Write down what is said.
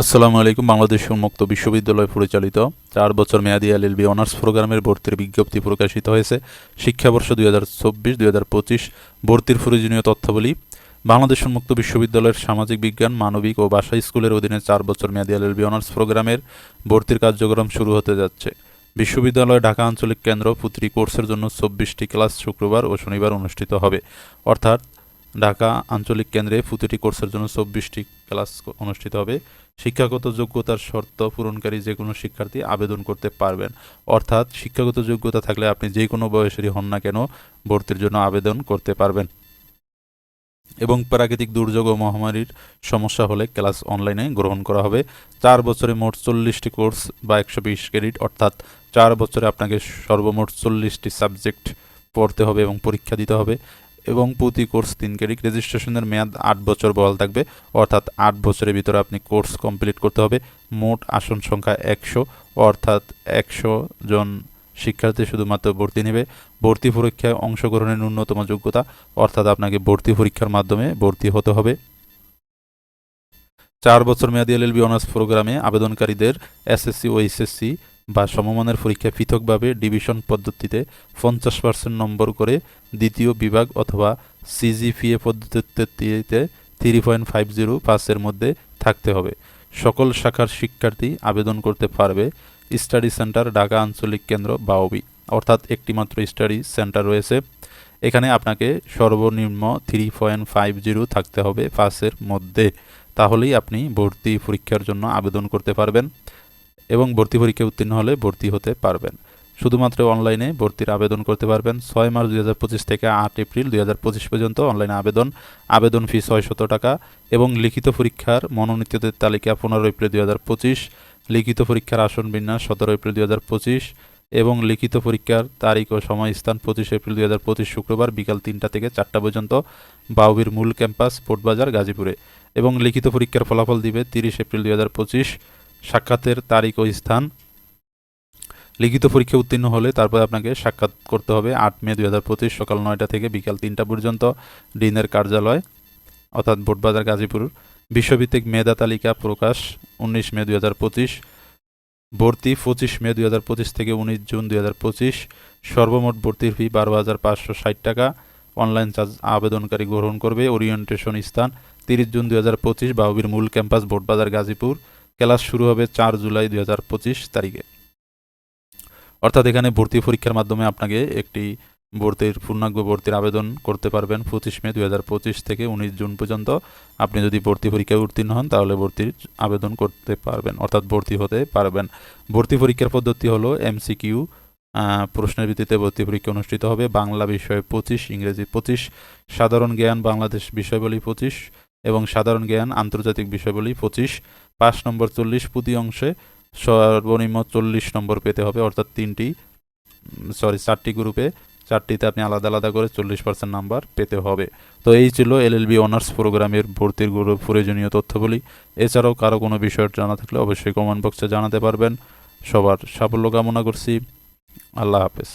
আসসালামু আলাইকুম, বাংলাদেশ উন্মুক্ত বিশ্ববিদ্যালয় পরিচালিত চার বছর মেয়াদী এলএলবি অনার্স প্রোগ্রামের ভর্তির বিজ্ঞপ্তি প্রকাশিত হয়েছে। শিক্ষাবর্ষ দুই হাজার চব্বিশ, দুই হাজার পঁচিশ, ভর্তির প্রয়োজনীয় তথ্যাবলী। বাংলাদেশ উন্মুক্ত বিশ্ববিদ্যালয়ের সামাজিক বিজ্ঞান, মানবিক ও ভাষা স্কুলের অধীনে চার বছর মেয়াদী এলএলবি অনার্স প্রোগ্রামের ভর্তির কার্যক্রম শুরু হতে যাচ্ছে। বিশ্ববিদ্যালয় ঢাকা আঞ্চলিক কেন্দ্র পুত্রী কোর্সের জন্য চব্বিশটি ক্লাস শুক্রবার ও শনিবার অনুষ্ঠিত হবে। অর্থাৎ ঢাকা আঞ্চলিক কেন্দ্রে প্রতিটি কোর্সের জন্য চব্বিশটি ক্লাস অনুষ্ঠিত হবে। শিক্ষাগত যোগ্যতার শর্ত পূরণকারী যে কোনো শিক্ষার্থী আবেদন করতে পারবেন। অর্থাৎ শিক্ষাগত যোগ্যতা থাকলে আপনি যে কোনো বয়সেরই হন না কেন ভর্তির জন্য আবেদন করতে পারবেন। এবং প্রাকৃতিক দুর্যোগ ও মহামারীর সমস্যা হলে ক্লাস অনলাইনে গ্রহণ করা হবে। চার বছরে মোট চল্লিশটি কোর্স বা একশো বিশ ক্রেডিট অর্থাৎ চার বছরে আপনাকে সর্বমোট চল্লিশটি সাবজেক্ট পড়তে হবে এবং পরীক্ষা দিতে হবে। এবং প্রতি কোর্স তিন ক্রেডিট রেজিস্ট্রেশনের মেয়াদ আট বছর বহাল থাকবে, অর্থাৎ আট বছরের ভিতরে আপনি কোর্স কমপ্লিট করতে হবে। মোট আসন সংখ্যা একশো, অর্থাৎ একশো জন শিক্ষার্থী শুধুমাত্র ভর্তি নেবে। ভর্তি পরীক্ষায় অংশগ্রহণের ন্যূনতম যোগ্যতা, অর্থাৎ আপনাকে ভর্তি পরীক্ষার মাধ্যমে ভর্তি হতে হবে। চার বছর মেয়াদী এলএলবি অনার্স প্রোগ্রামে আবেদনকারীদের এসএসসি ও এইচএসসি বা সমমানের পরীক্ষায় পৃথকভাবে ডিভিশন পদ্ধতিতে পঞ্চাশ পার্সেন্ট নম্বর করে দ্বিতীয় বিভাগ অথবা সিজিপিএ পদ্ধতিতে থ্রি পয়েন্ট ফাইভ জিরো পাসের মধ্যে থাকতে হবে। সকল শাখার শিক্ষার্থী আবেদন করতে পারবে স্টাডি সেন্টার, ঢাকা আঞ্চলিক কেন্দ্র বাওবি অর্থাৎ একটিমাত্র স্টাডি সেন্টার রয়েছে। এখানে আপনাকে সর্বনিম্ন থ্রি পয়েন্ট ফাইভ জিরো থাকতে হবে পাসের মধ্যে। তাহলেই আপনি ভর্তি পরীক্ষার জন্য আবেদন করতে পারবেন। এবং ভর্তি পরীক্ষায় উত্তীর্ণ হলে ভর্তি হতে পারবেন। শুধুমাত্র অনলাইনে ভর্তির আবেদন করতে পারবেন। ছয় মার্চ দুই হাজার পঁচিশ থেকে আট এপ্রিল দুই হাজার পঁচিশ পর্যন্ত অনলাইনে আবেদন। আবেদন ফি ছয়শত টাকা এবং লিখিত পরীক্ষার মনোনীতদের তালিকা পনেরো এপ্রিল দুই হাজার পঁচিশ, লিখিত পরীক্ষার আসন বিন্যাস সতেরো এপ্রিল দুই হাজার পঁচিশ এবং লিখিত পরীক্ষার তারিখ ও সময় স্থান পঁচিশ এপ্রিল দুই হাজার পঁচিশ শুক্রবার বিকাল তিনটা থেকে চারটা পর্যন্ত বাউবির মূল ক্যাম্পাস, পোর্টবাজার, গাজীপুরে এবং লিখিত পরীক্ষার ফলাফল দিবে তিরিশ এপ্রিল দুই হাজার পঁচিশ। সাক্ষাতের তারিখ ও স্থান। লিখিত পরীক্ষা উত্তীর্ণ হলে তারপর আপনাকে সাক্ষাৎ করতে হবে আট মে দুই হাজার পঁচিশ সকাল নয়টা থেকে বিকাল তিনটা পর্যন্ত ডিনের কার্যালয়, অর্থাৎ বোটবাজার গাজীপুর। বিশ্বভিত্তিক মেধা তালিকা প্রকাশ উনিশ মে দুই হাজার পঁচিশ, ভর্তি পঁচিশ মে দুই হাজার পঁচিশ থেকে উনিশ জুন দুই হাজার পঁচিশ, সর্বমোট ভর্তির ফি বারো হাজার পাঁচশো ষাট টাকা, অনলাইন চার্জ আবেদনকারী গ্রহণ করবে, ওরিয়েন্টেশন স্থান, তিরিশ জুন দুই হাজার পঁচিশ বাউবির মূল ক্যাম্পাস বোটবাজার গাজীপুর। ক্লাস শুরু হবে চার জুলাই দুই হাজার পঁচিশ তারিখে। অর্থাৎ এখানে ভর্তি পরীক্ষার মাধ্যমে আপনাকে একটি ভর্তির পূর্ণাঙ্গ ভর্তির আবেদন করতে পারবেন পঁচিশ মে দুই হাজার পঁচিশ থেকে উনিশ জুন পর্যন্ত। আপনি যদি ভর্তি পরীক্ষায় উত্তীর্ণ হন তাহলে ভর্তির আবেদন করতে পারবেন, অর্থাৎ ভর্তি হতে পারবেন। ভর্তি পরীক্ষার পদ্ধতি হলো এমসিকিউ প্রশ্নের ভিত্তিতে ভর্তি পরীক্ষা অনুষ্ঠিত হবে বাংলা বিষয়ে পঁচিশ, ইংরেজি পঁচিশ, সাধারণ জ্ঞান বাংলাদেশ বিষয়বলী পঁচিশ এবং সাধারণ জ্ঞান, আন্তর্জাতিক বিষয়বলী পঁচিশ, পাঁচ নম্বর চল্লিশ প্রতি অংশে সর্বনিম্ন চল্লিশ নম্বর পেতে হবে, অর্থাৎ তিনটি সরি চারটি গ্রুপে, চারটিতে আপনি আলাদা আলাদা করে চল্লিশ পার্সেন্ট নাম্বার পেতে হবে। তো এই ছিল এলএলবি অনার্স প্রোগ্রামের ভর্তির গ্রুপ প্রয়োজনীয় তথ্যগুলি এছাড়াও কারও কোনো বিষয় জানা থাকলে অবশ্যই কমেন্ট বক্সে জানাতে পারবেন। সবার সাফল্য কামনা করছি। আল্লাহ হাফেজ।